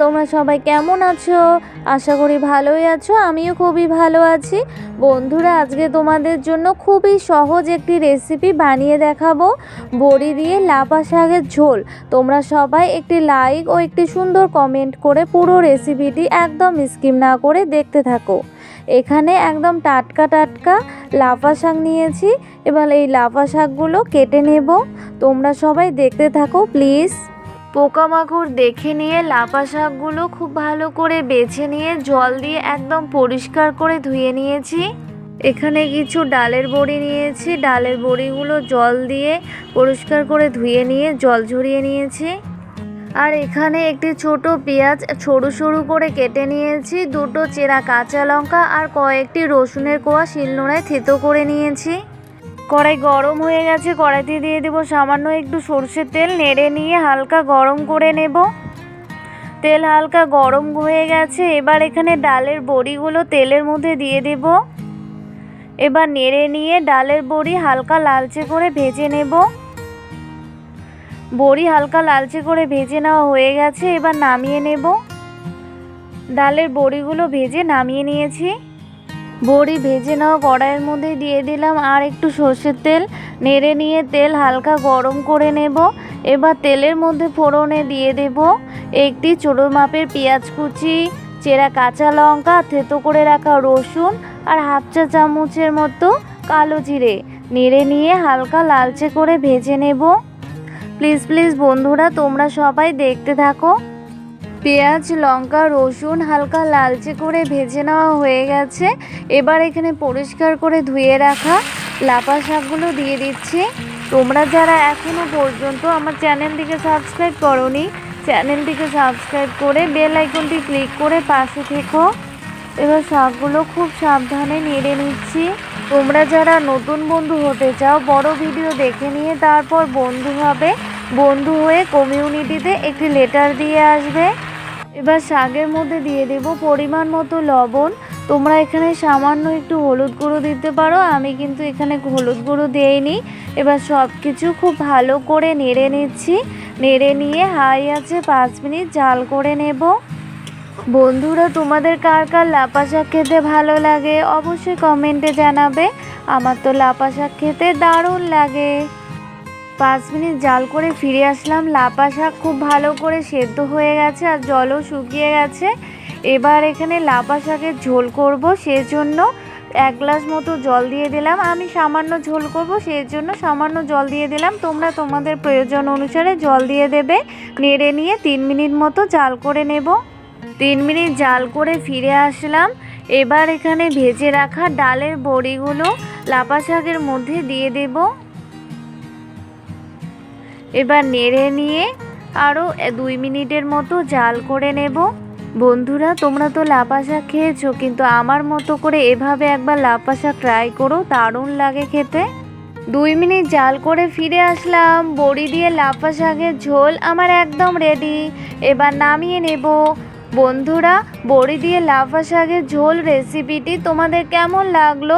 তোমরা সবাই কেমন আছো? আশা করি ভালোই আছো, আমিও খুবই ভালো আছি। বন্ধুরা, আজকে তোমাদের জন্য খুবই সহজ একটি রেসিপি বানিয়ে দেখাবো। বড়ি দিয়ে লাপা শাকের ঝোল। তোমরা সবাই একটি লাইক ও একটি সুন্দর কমেন্ট করে পুরো রেসিপিটি একদম স্কিম না করে দেখতে থাকো। এখানে একদম টাটকা টাটকা লাফা শাক নিয়েছি। এবার এই লাফা শাকগুলো কেটে নেব। তোমরা সবাই দেখতে থাকো প্লিজ পোকামাকড় দেখে নিয়ে লাফা শাকগুলো খুব ভালো করে বেছে নিয়ে জল দিয়ে একদম পরিষ্কার করে ধুয়ে নিয়েছি। এখানে কিছু ডালের বড়ি নিয়েছি। ডালের বড়িগুলো জল দিয়ে পরিষ্কার করে ধুয়ে নিয়ে জল ঝরিয়ে নিয়েছি। আর এখানে একটি ছোট পেঁয়াজ সরু সরু করে কেটে নিয়েছি। দুটো চেরা কাঁচা লঙ্কা আর কয়েকটি রসুনের কোয়া শিলনোড়ায় থেতো করে নিয়েছি। কড়াই গরম হয়ে গেছে, কড়াইতে দিয়ে দেব সামান্য একটু সর্ষের তেল, নেড়ে নিয়ে হালকা গরম করে নেব। তেল হালকা গরম হয়ে গেছে, এবার এখানে ডালের বড়িগুলো তেলের মধ্যে দিয়ে দেব। এবার নেড়ে নিয়ে ডালের বড়ি হালকা লালচে করে ভেজে নেব। বড়ি হালকা লালচে করে ভেজে নেওয়া হয়ে গেছে, এবার নামিয়ে নেব। ডালের বড়িগুলো ভেজে নামিয়ে নিয়েছি। বড়ি ভেজে নেওয়া কড়াইয়ের মধ্যে দিয়ে দিলাম আর একটু সর্ষের তেল। নেড়ে নিয়ে তেল হালকা গরম করে নেব। এবার তেলের মধ্যে ফোড়নে দিয়ে দেব একটি ছোটো মাপের পেঁয়াজ কুচি, চেরা কাঁচা লঙ্কা, থেতো করে রাখা রসুন আর হাফ চা চামচের মতো কালো জিরে। নেড়ে নিয়ে হালকা লালচে করে ভেজে নেব। প্লিজ প্লিজ বন্ধুরা, তোমরা সবাই দেখতে থাকো। পেঁয়াজ, লঙ্কা, রসুন হালকা লালচে করে ভেজে নেওয়া হয়ে গেছে। এবার এখানে পরিষ্কার করে ধুয়ে রাখা লাপা শাকগুলো দিয়ে দিচ্ছি। তোমরা যারা এখনও পর্যন্ত আমার চ্যানেলটিকে সাবস্ক্রাইব করনি, চ্যানেলটিকে সাবস্ক্রাইব করে বেল আইকনটি ক্লিক করে পাশে থেকো। এবার শাকগুলো খুব সাবধানে নেড়ে নিচ্ছি। তোমরা যারা নতুন বন্ধু হতে চাও, বড় ভিডিও দেখে নিয়ে তারপর বন্ধু হবে। বন্ধু হয়ে কমিউনিটিতে একটি লেটার দিয়ে আসবে। এবার শাকের মধ্যে দিয়ে দেব পরিমাণ মতো লবণ। তোমরা এখানে সামান্য একটু হলুদ গুঁড়ো দিতে পারো, আমি কিন্তু এখানে হলুদ গুঁড়ো দিইনি। এবার সব কিছু খুব ভালো করে নেড়ে নিচ্ছি। নেড়ে নিয়ে হাই আছে পাঁচ মিনিট জাল করে নেব। বন্ধুরা, তোমাদের কার কার লাপা শাক খেতে ভালো লাগে অবশ্যই কমেন্টে জানাবে। আমার তো লাপা শাক খেতে দারুণ লাগে। পাঁচ মিনিট জাল করে ফিরে আসলাম। লাপা শাক খুব ভালো করে সেদ্ধ হয়ে গেছে আর জলও শুকিয়ে গেছে। এবার এখানে লাপা শাকের ঝোল করব, সেজন্য এক গ্লাস মতো জল দিয়ে দিলাম। আমি সামান্য ঝোল করব সেই জন্য সামান্য জল দিয়ে দিলাম। তোমরা তোমাদের প্রয়োজন অনুসারে জল দিয়ে দেবে। নেড়ে নিয়ে তিন মিনিট মতো জাল করে নেব। তিন মিনিট জাল করে ফিরে আসলাম। এবার এখানে ভেজে রাখা ডালের বড়িগুলো লাপা শাকের মধ্যে দিয়ে দেবো। এবার নেড়ে নিয়ে আরও দুই মিনিটের মতো জাল করে নেব। বন্ধুরা, তোমরা তো লাপা শাক খেয়েছো, কিন্তু আমার মতো করে এভাবে একবার লাপা শাক ট্রাই করো, দারুণ লাগে খেতে। দুই মিনিট জাল করে ফিরে আসলাম। বড়ি দিয়ে লাফা শাকের ঝোল আমার একদম রেডি এবার নামিয়ে নেব। বন্ধুরা, বড়ি দিয়ে লাফা শাকের ঝোল রেসিপিটি তোমাদের কেমন লাগল?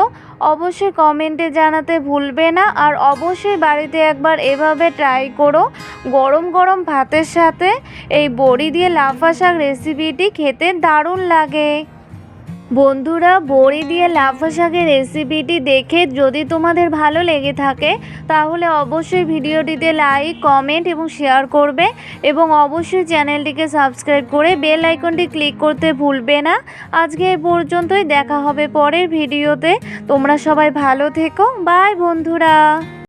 অবশ্যই কমেন্টে জানাতে ভুলবে না আর অবশ্যই বাড়িতে একবার এভাবে ট্রাই করো। গরম গরম ভাতের সাথে এই বড়ি দিয়ে লাফা শাক রেসিপিটি খেতে দারুণ লাগে। বন্ধুরা, বড়ি দিয়ে লাফা শাকের রেসিপিটি দেখে যদি তোমাদের ভালো লেগে থাকে, তাহলে অবশ্যই ভিডিওটিতে লাইক কমেন্ট এবং শেয়ার করবে এবং অবশ্যই চ্যানেলটিকে সাবস্ক্রাইব করে বেল আইকনটি ক্লিক করতে ভুলবে না। আজকে এ পর্যন্তই, দেখা হবে পরের ভিডিওতে তোমরা সবাই ভালো থেকো। বাই বন্ধুরা।